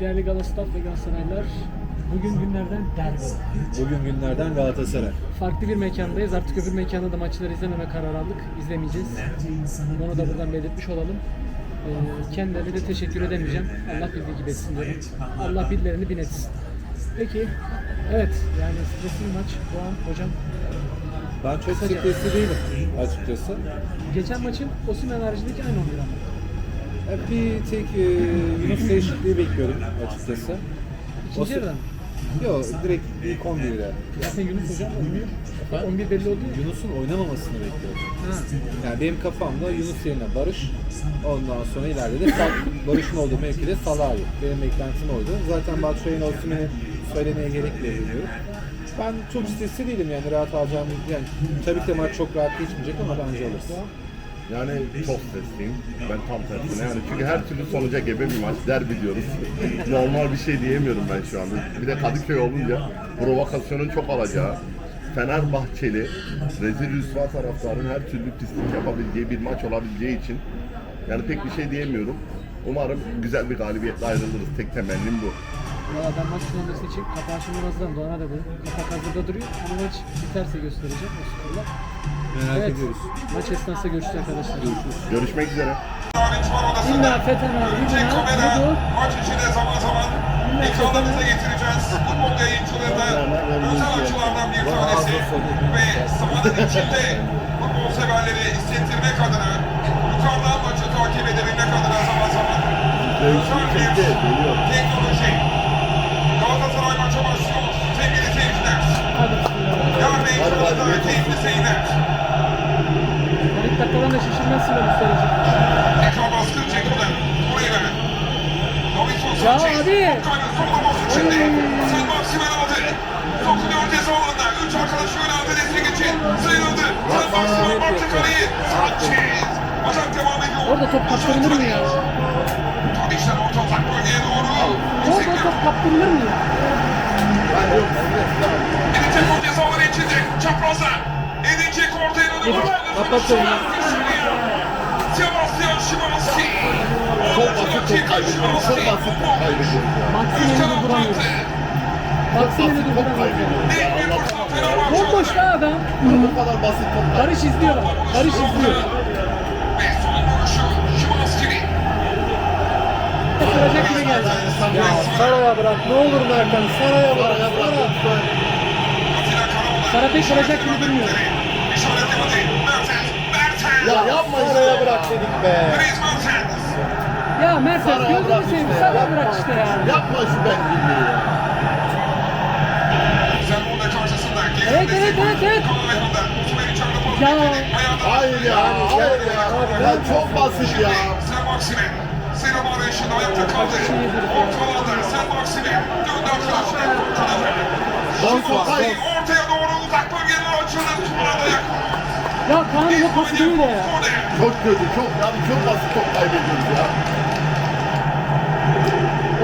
Değerli Galatasaray ve Galatasaraylar, bugün günlerden derbi. Bugün günlerden Galatasaray. Farklı bir mekandayız. Artık öbür mekanda da maçları izlememe kararı aldık. İzlemeyeceğiz. Onu da buradan belirtmiş olalım. Ee, kendilerine de teşekkür edemeyeceğim. Allah bildiği gibi etsin diyorum. Allah birilerini bin etsin. Peki, evet yani stresli bir maç. Doğan hocam. Ben çok stresli değilim açıkçası. Geçen maçın Osimhen haricindeki aynı 11 ama. Ya Bir tek e, Yunus değişikliği bekliyorum açıkçası. İkinci yarıdan. Yok direkt ilk 11'de. Zaten Yunus hocam oynuyor. 11 belli oldu ya. Yunus'un oynamamasını bekliyorum. Ha. Yani benim kafamda Yunus yerine Barış, ondan sonra ileride de Sal, Barış'ın olduğu mevkide Salah yok. Benim beklentim oydu. Zaten Batshuayi'nin Osimhen'i söylemeye gerek bile. Ben çok stresli değilim yani rahat alacağım. Yani tabii ki de maç çok rahat geçmeyecek ama bence olur. Yani çok stresliyim. Ben tam tersine yani çünkü her türlü sonuca gebe bir maç. Derbi diyoruz. Normal bir şey diyemiyorum ben şu anda. Bir de Kadıköy olunca provokasyonun çok alacağı, Fenerbahçeli, rezil rüsva taraftarın her türlü pislik yapabileceği bir maç olabileceği için yani pek bir şey diyemiyorum. Umarım güzel bir galibiyetle ayrılırız. Tek temennim bu. Valla ben maç sonrası için kapağı şimdi hazırladım. Doğan'a da dedim. Kapak hazırda duruyor. Ama maç biterse göstereceğim o skorla. Merak Evet. ediyoruz. Maç esnasında görüşürüz arkadaşlar. Görüşmek üzere. İlla Fethen abi maç içinde zaman zaman ekranlarınıza getireceğiz. Futbol yayıncılığında özel açılardan bir tanesi ve sahanın içinde futbol severleri hissettirmek adına yukarıdan maçı takip edebilmek adına zaman zaman özel bir teknoloji. Galatasaray maça başlıyor sevgili seyirciler. Yarın ekranında keyifli seyirler. Dakikadan da şaşırmazsın ben verin. Davinson Ya abi! Orada top kaptırılır mı ya? Orada top kaptırılır mı ya? Edin Dzeko ceza alanı içinde. Çaprazda. Edin Dzeko ortaya dönüyor. Edin, kapat onu ya. Sebastian Szymanski. Çok basit top kaybediyoruz. Çok basit top kaybediyoruz ya. Maksimen'i durduramıyoruz. Top durduramıyoruz. Bomboş da adam. Bu kadar basit top Barış izliyor. Barış izliyor. Kıracak gibi geldi. Ya Saraya bırak ne olur Merkan Saraya bırak. Sara. Atilla Karaoğlan. Sara pek kıracak gibi durmuyor. Ya yapma Saraya bırak dedik be. Ya Mertens Saraya gözünü bırak seveyim. işte. Sana bırak işte ya. Yapma şu bencilliği ya. Evet, evet, evet, evet. Ya. Hayır ya, hayır ya. Ya çok basit ya. Sen Maksimen. Selam arayışında ayakta kaldı. Orta alanda Sen Maksimen. Döndü arkadaşlar. Sokay. Ortaya doğru uzak bölgeden açıldı. Sonra dayak. Ya Kaan'ın o pası değil de ya. Çok kötü, çok yani çok basit top kaybediyoruz ya.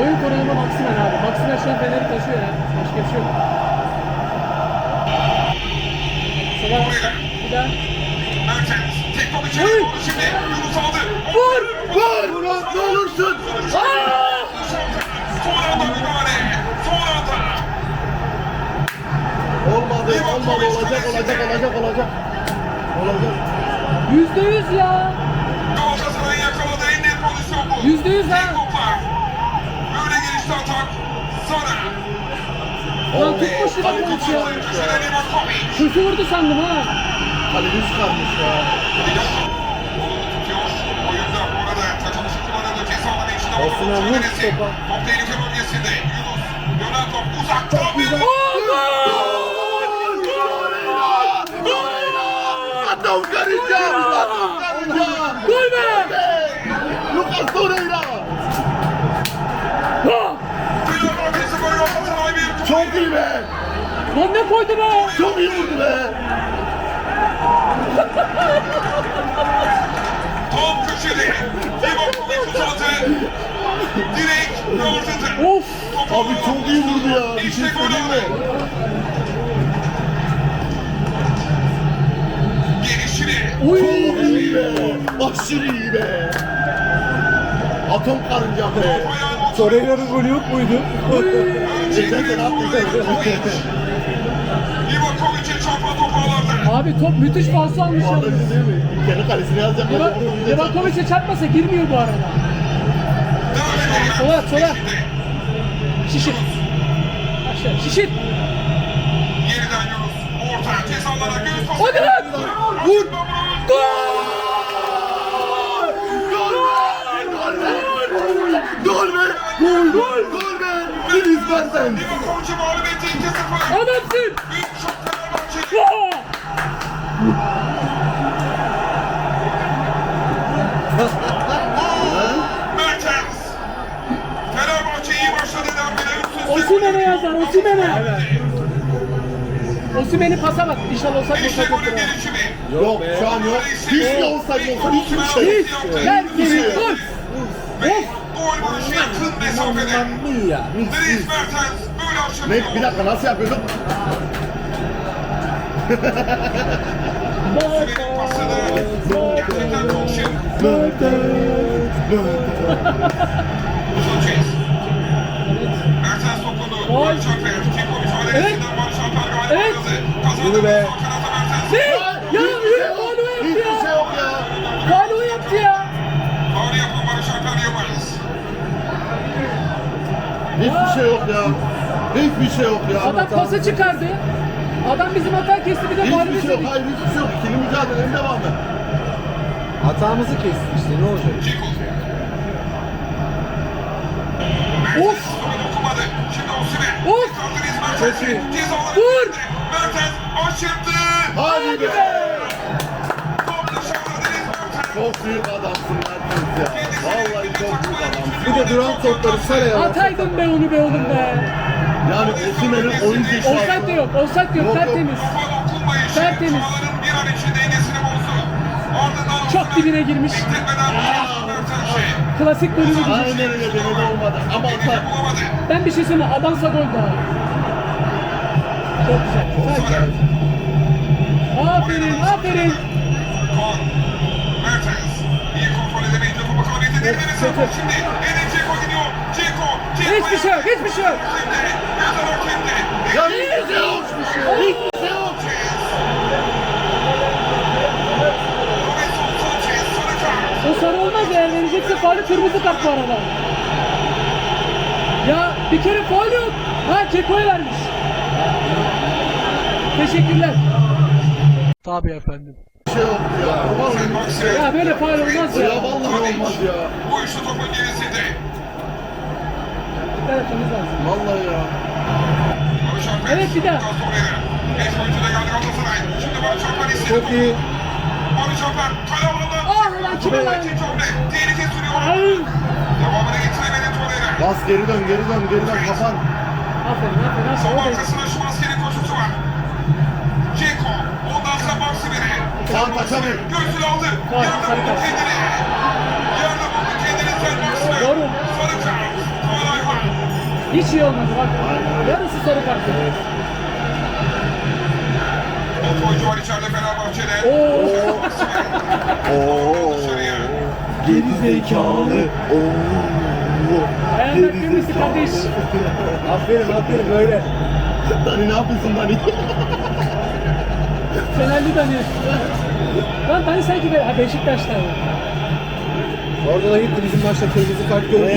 Oyun koruyumu Maksimen abi. Maksimen şu an Fener'i taşıyor ya. Başka bir şey yok. Sabah bir daha. Mertens. Tekrar içeri Vur. doğru şimdi. Yunus aldı. Vur! Vur! Ulan ne olursun! Son anda müdahale. Son anda. Olmadı, olmadı. Olacak, olacak, olacak, olacak. Olacak. Yüzde yüz ya. Galatasaray'ın yakaladığı en net pozisyon bu. Yüzde yüz ha. Tek toplar. Böyle gelişti atak. Sara. Lan tutmuş bu maçı ya. Kötü vurdu sandım ha. Kalemiz kalmış ya. Osman Mücadelesi. topa. Top tehlike bölgesinde. Yunus. Dönen top uzakta. Çok güzel. Adam karınca! Adam karınca! Gol be! Lucas Torreira! Fenerbahçe Spor Galatasaray bir. Çok iyi be! Lan ne koydu be? Çok iyi vurdu be! Tam köşede. Livakovic uzadı. Direkt gördü. Of! Abi çok iyi vurdu ya. Bir şey İşte gol söyleyeyim mi? Uy! Çok iyi be! Aşırı iyi be! Atom karınca be! Torreira'nın golü yok muydu? Geçen sene attık. Livakovic'in çarpma. Abi top müthiş falso almış Bu arada yalnız. Kendi kalesine yazacak. Liva- Livakovic'e çarpmasa girmiyor bu arada. Sola, sola. Şişir. Aşağı, şişir. Gol gol gol be! Deniz Mertens! Livakovic'i mağlubiyeti 2-0. Adamsın! Büyük şok Fenerbahçe. Mertens. Fenerbahçe iyi başladı üste Osimhen'e yazar, Osimhen'e. Osimhen'i pasa bak. İnşallah olsak İşte olsak golün gelişimi. Yok şu an yok. Hiç de olsaydı olsa hiçbir şey yok. Hiç. Gel geri. Gol. Mertens böyle Ne, bir dakika nasıl yapıyorduk? Sanchez. Mertens dokundu. Gol. Evet. Kazandı. Yürü be. Mertens. Ne? Şey yok ya. Hiçbir şey yok ya. Adam pası çıkardı. Adam bizim hata kesti bir de Hiçbir şey yok. Hayır hiçbir şey yok. İkili mücadelenin devamı. Hatamızı kesti işte ne olacak? Of. Dokunmadı. Şimdi Osimhen. Of. Çok iyi. Vur. Mertens aşırttı. Hadi be. Top dışarıda Deniz Mertens. Çok büyük adamsın Mertens ya. Vallahi çok büyük adamsın. Bir de duran topları saraya. Ataydın be onu be oğlum be. Yani Osimhen'in oyun zekası. Offside de yok. Offside de yok. Tertemiz. Tertemiz. Çok dibine girmiş. Mertens'e. Klasik golü vurdu. Aynen öyle denedi olmadı. Ama atar. Ben bir şey söyleyeyim. Adansa gol daha. Çok güzel. Sakin. Aferin, aferin. Ceko. Hiçbir şey yok, hiçbir şey yok. Ya hiçbir şey yok. Hiçbir şey yok. Sanchez. Sarı kart. O sarı olmaz eğer verecekse faulü kırmızı kart bu arada. Ya bir kere faul yok. Ha Keko'ya vermiş. Teşekkürler. Tabii efendim. Şey yok ya. Vallahi şey. Ya böyle faul olmaz Ya ya. vallahi olmaz ya. Bu üçlü topun gerisinde. Dikkat etmemiz lazım. Vallahi ya. Evet, bir daha. Beş oyuncu da geldi Galatasaray. Şimdi Barış Alper istedi. Çok iyi. Barış Alper. Kale alanında. Ah lan kime lan? Tehlike sürüyor. Devamını getiremedi Torreira. Bas geri dön geri dön geri dön kapan. Aferin aferin Sol aferin. Sağ kaçamıyor. Göğsünü aldı. Yerde buldu kendini. Yerde buldu kendini sen. Doğru. Sarı kart. Kaan Ayhan. Hiç iyi olmadı bak. Yarısı sarı kart. Top oyuncu var içeride Fenerbahçe'de. Oo. Oo. Dışarıya. Geri zekalı. Oo. Ayağından kırmızı kardeş. Aferin aferin böyle. Dani ne yapıyorsun Dani? Fenerli Dani. Lan Dani sanki be, ha Beşiktaş'ta. Orada da gitti bizim maçta kırmızı kart gördü.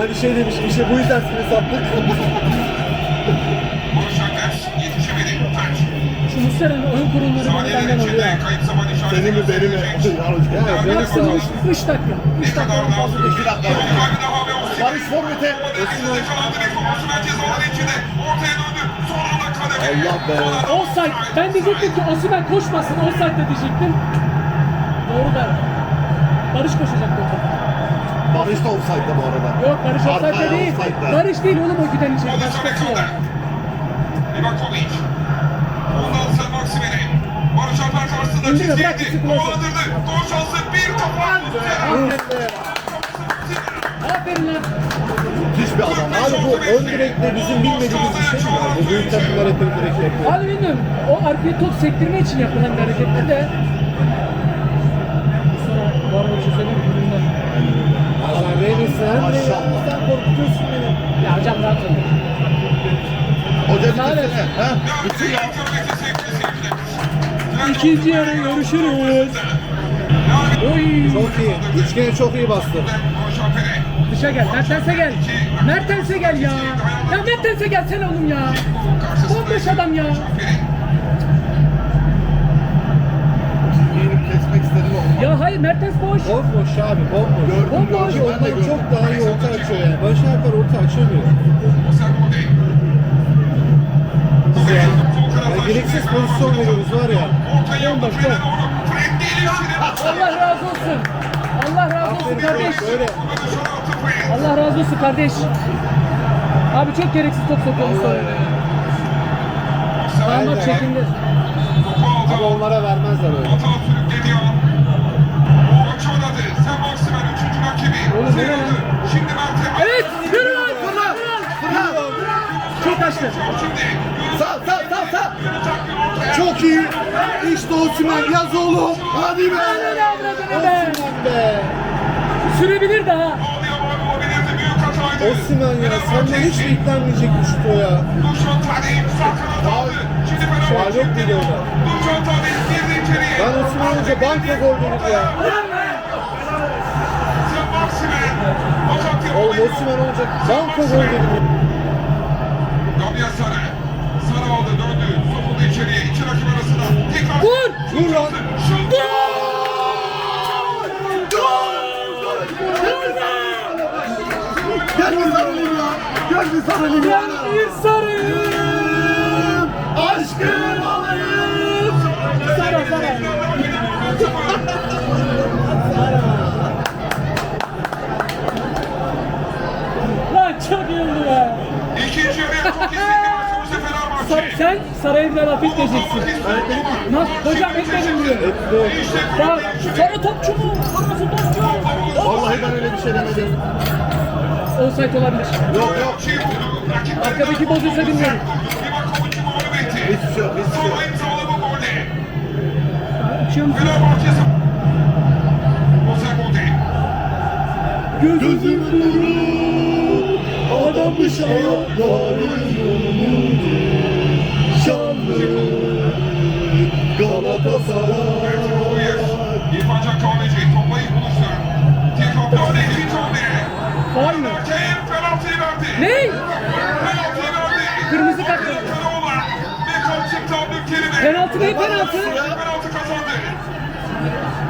ben bir şey demişim işte bu yüzden seni sattık. Barış Alper yetişemedi. Taç. Şu Muslera'nın oyun kurulları bana Saniyelerin benden oluyor. içinde ha. kayıp zaman işareti Seni mi beni mi? Ya beni sağ ol. 3 dakika. 3 dakika fazla değil. İki dakika. Kaybı daha ve Osimhen. Barış Forvet'e. Osimhen yakalandı Beko. Osimhen cezaları içinde. Ortaya döndü. Son anda kademe. Allah be. Offside. Ben diyecektim ki Osimhen koşmasın. Offside de diyecektim. Doğru der. Barış koşacak bu. Barış da offside'da bu arada. Yok Barış offside Arkaya de değil. offside'da. Barış değil oğlum o giden içeri. Başkası ekranda. ya. Livakovic. Ondan sonra Maksimen'e. Barış Alper karşısında gitsin kulası. Havalandırdı. Gol şansı bir topa. Aferin lan. Müthiş bir adam. Abi bu ön direkte bizim bilmediğimiz bir şey mi var? Bu büyük takımlar hep ön direkt yapıyor. Abi bilmiyorum. O arkaya top sektirme için yapılan bir hareketler de. Sonra bu arada bir şey söyleyeyim mi? Bundan. Sen Reynolds'ın hem Maşallah. Reynolds'ın korkutuyorsun beni. Ya hocam rahat ol. Hoca bitirsene. Ha? Bitir ya. İkinci yarı görüşürüz. Oy. Çok iyi. Üçgeni çok iyi bastı. Dışa gel. Mertens'e gel. Mertens'e gel ya. Ya Mertens'e gelsene oğlum ya. Bomboş adam ya. Kesmek istedim ama. Ya hayır Mertens boş. Bomboş abi bomboş. Gördüm, bomboş. gördüm, ben de çok daha iyi orta açıyor yani. Barış Alper orta açamıyor. Ya gereksiz pozisyon veriyoruz var ya. Allah razı olsun. Allah razı olsun kardeş. böyle. Allah razı olsun kardeş. Abi çok gereksiz top sokuyoruz sonra. Çekindi. Ama onlara vermezler öyle. Sürükleniyor. Maç oynadı. Sen Maksimen üçüncü rakibi. Oğlum, ne lan? Şimdi Mert'e. Evet. Yürü lan. Fırla. Çok açtı. Şimdi Sağ sağ sağ sağ. Çok iyi. İşte Osimhen yaz oğlum. Hadi be. Osimhen be. Sürebilir daha. Osimhen ya senden hiç beklenmeyecek bir şut o ya. Faul yok girdi içeriye. Ben Osimhen önce banka gol verir ya. Oğlum. Osimhen olacak. Banka gol verir. Gabriel Sara. Sara aldı döndü. Sokuldu içeriye. İki rakip arasında. Tekrar. Vur. Vur lan. Bir sarılayım ya. Gel sarılayım ya. Bir sarayım. Aşkım alayım. Sara sara. Sen Sarayım'dan laf etmeyeceksin. Lan hocam etmedin diyor. Bak sonra topçu mu? Kırmızı topçu. Vallahi ben öyle bir şey demedim. Offside olabilir. Yok yok. Arkadaki bozulsa bilmiyorum. Hiçbir şey yok. Hiçbir şey yok. Uçuyor musun? Fenerbahçe Jose Conte. Gözümün nuru. Galatasaray. İrfan Can Kahveci toplayı buluştu. Mı? Hakem penaltıyı verdi. Ne? Penaltı penaltı? Penaltı.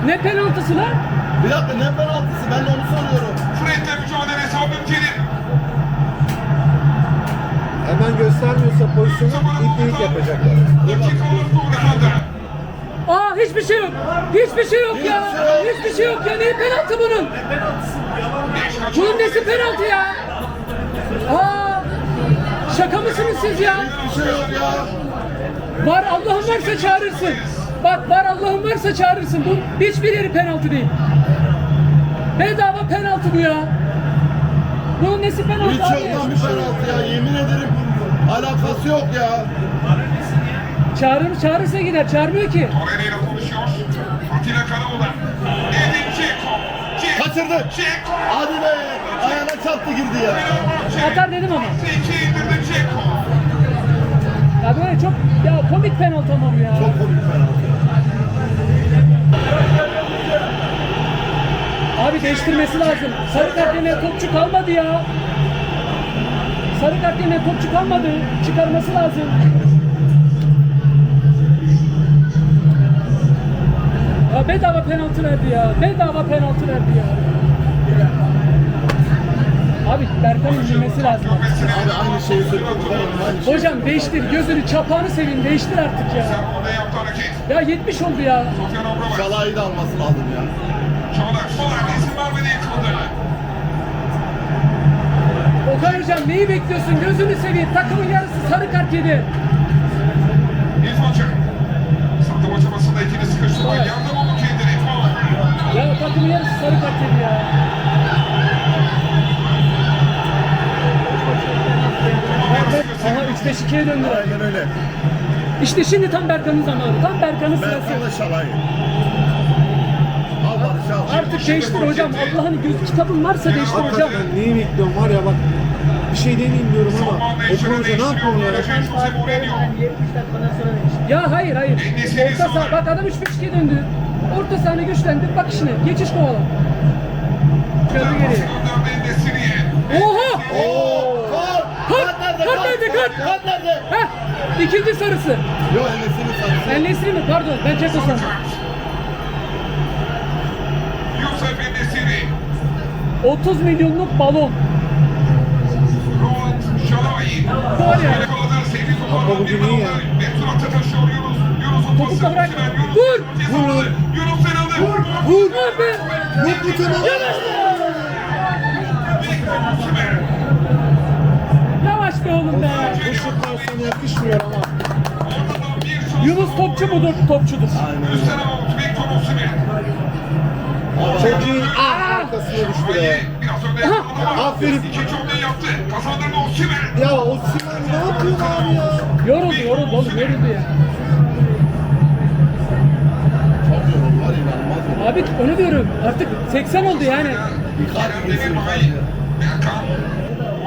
Ne penaltısı lan? Bir dakika ne penaltısı ben de onu soruyorum. Göstermiyorsa pozisyonu iplik yapacaklar. Aa hiçbir şey yok. Hiçbir şey yok ya. Hiçbir şey yok ya. Ne penaltı bunun? Bunun nesi penaltı ya? Aa şaka mısınız siz ya? Bir şey yok ya. Var Allah'ın varsa çağırırsın. Bak var Allah'ın varsa çağırırsın. Bu hiçbir yeri penaltı değil. Bedava penaltı bu ya. Bunun nesi penaltı Hiç abi? bir penaltı ya. Yemin ederim alakası yok ya. Çağırır, çağırırsa gider. Çağırmıyor ki. Torreira ile konuşuyor. Atilla Karaoğlan. Edin. Dzeko. Kaçırdı. Dzeko. Hadi be. Ayağına çarptı girdi ya. Atar dedim ama. İki indirdi Dzeko. Ya böyle çok ya komik penaltı ama bu ya. Çok komik penaltı. Abi değiştirmesi lazım. Sarı kart yerine topçu kalmadı ya. Sarı kart yerine topçu kalmadı. Çıkarması lazım. Ya bedava penaltı verdi ya. Bedava penaltı verdi ya. Abi Berkan'ın bilmesi lazım. Abi aynı şeyi söylüyorum. Hocam değiştir. Gözünü çapağını seveyim. Değiştir artık ya. Ya 70 oldu ya. Şalayı da alması lazım ya. Çağlar. Soler izin vermedi yıkıldı. Hocam neyi bekliyorsun? Gözünü seveyim. Takımın yarısı sarı kart yedi. İrfan Can. Saklama çabasında ikili sıkıştırma. Evet. Yardım oldu kendini. Faul. Ya takımın yarısı sarı kart yedi ya. Aha 3-5-2'ye döndüler. Aynen öyle. İşte şimdi tam Berkan'ın zamanı. Tam Berkan'ın sırası. sana şalayı. Artık değiştir hocam. Allah'ın göz kitabın varsa değiştir hocam. Neyi bekliyorum var ya bak bir şey deneyeyim diyorum ama Zaman o değişimi proje ne yapıyor ya? Mourinho. Ya hayır hayır. Orta saha bak adam 3-5-2'ye döndü. Orta sahne güçlendi. Bak işine. Geçiş kovala. Gördü geri. Gönderdi Endesiri'ye. Oha! Kart! Kart! Kart nerede kart? Kart nerede? Heh! İkinci sarısı. Yok Enes'in sarısı. Ben Nesri mi? Pardon. Ben Ceko sandım. Yusuf Endesiri. 30 milyonluk balon. Ya. Toparladı. bugün iyi ya. aldı. Mesurat'a taşıyor Yunus. Yunus'un Topu pası. da bırak. Vur. Vur. Vur. Vur! Vur be! Yok mu tamam? Yavaş be oğlum be! Bu şutlar sana yakışmıyor ama. Yunus topçu mudur? Topçudur. İyi. Ah arkasına düştü be. Aferin. İkinci hamleyi yaptı. Kazandırdı Osimhen. Ya o Sinan ne yapıyorsun abi ya? Yoruldu, yoruldu oğlum, yoruldu ya. Çok yoruldular inanılmaz yoruldular. Abi onu diyorum. Artık 80 oldu yani. Kerem Demirbay. Berkan.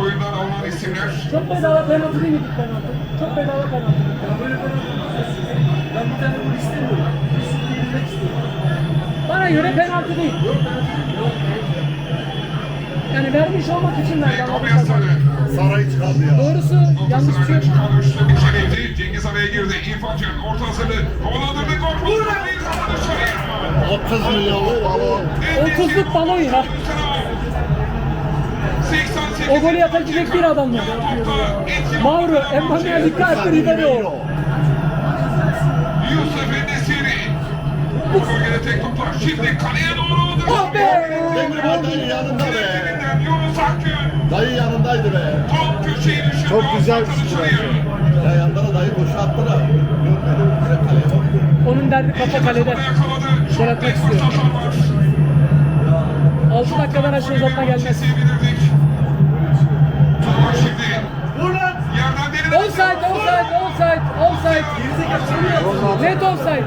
Oyundan alınan isimler. Çok bedava penaltı değil miydik penaltı? Çok bedava penaltı. Ben bir tane bunu istemiyorum. Bana göre penaltı değil. Yani vermiş olmak için verdi ama. Saray çıkardı ya. Doğrusu yanlış bir şey yok. Cengiz araya girdi. İrfan Can orta hazırlı. Havalandırdı. Gol. Bir zaman dışarıya. 30 milyonluk balon. 30'luk balon ya. 88. O golü atabilecek bir adam var. Mauro, Emmanuel Icardi, Ribeiro. Yusuf Endesiri. Bu bölgede tek toplar. Şimdi kaleye doğru. Oh be! Demirbay dayı yanında be. Yunus Akgün. Dayı yanındaydı be. Tam köşeyi düşürdü. Çok güzel bir Ortadan şut dışarıya. Ya yanında da dayı boşa attı da. Görmedim. Kaleye. Onun derdi kafa kalede. Gol atmak istiyor. 6 dakikadan aşağı uzatma gelmez. Tamam şimdi. Yerden derine. Offside, offside, offside, offside. Net offside.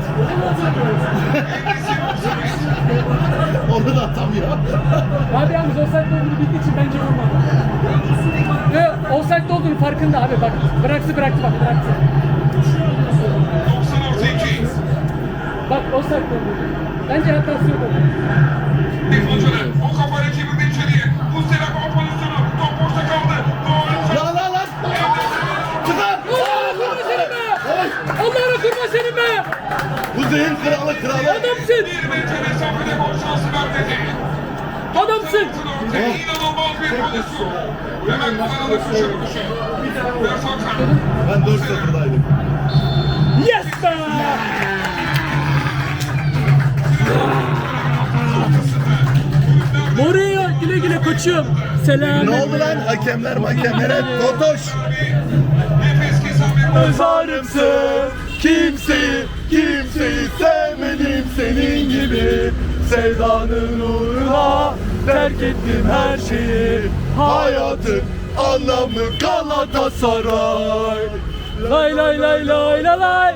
Onu da atamıyor. Abi yalnız offside olduğunu bildiği için bence vurmadı. Ve offside olduğunu farkında abi bak. Bıraktı bıraktı bak bıraktı. 90 artı 2. Bak offside olduğunu. Bence hatası yok. İrfancan'ı. O kafayla çevirdi içeriye. Bu zehin kralı kralı. Adamsın! Bir metre mesafede gol şansı vermedi. Adamsın! İnanılmaz bir pozisyon. Hemen. Ben 4-0'daydım. Yes be! Mourinho güle güle koçum. Selam. Ne oldu lan hakemler hakemler hep totoş. Nefes kesen bir gol. Özarımsın kimseyi kimseyi sevmedim senin gibi Sevdanın uğruna terk ettim her şeyi Hayatın anlamı Galatasaray Lay lay lay lay lay lay.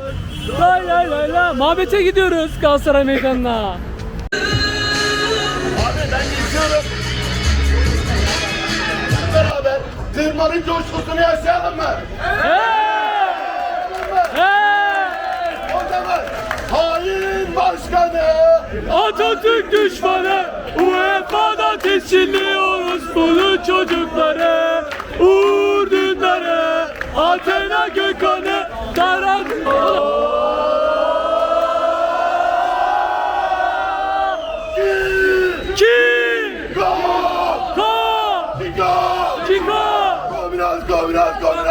Lay lay lay lay. Mabete gidiyoruz Galatasaray meydanına. Abi ben geçiyorum Beraber tırmanın coşkusunu yaşayalım mı? O Atatürk düşmanı UEFA'da tescilliyoruz bunu çocukları Uğur Dündar'ı Athena Gökhan'ı Karan Kim? Go! Go! Chico! Kominas, kominas, kominas, go! Komias,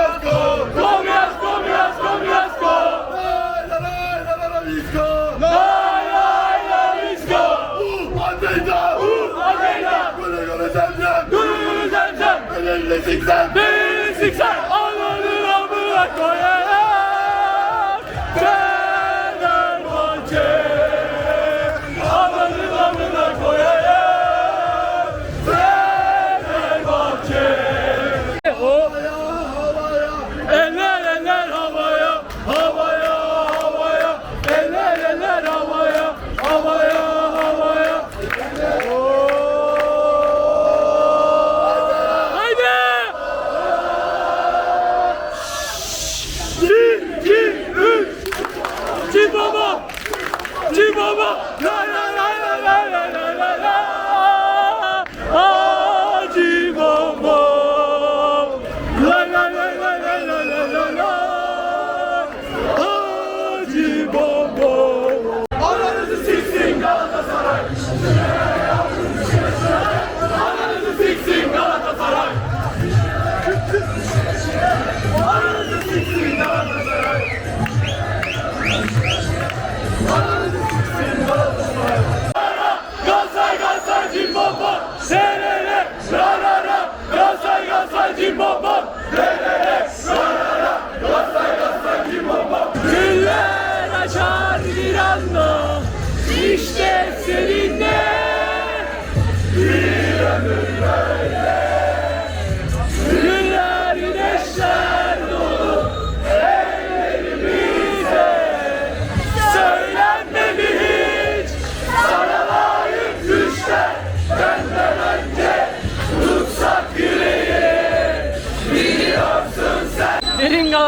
Ellerine siksen! Beni siksen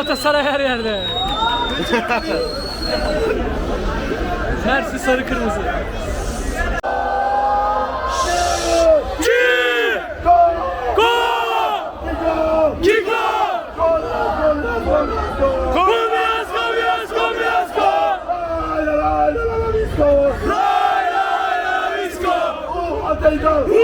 Galatasaray her yerde. Tersi sarı kırmızı. Dinliyoruz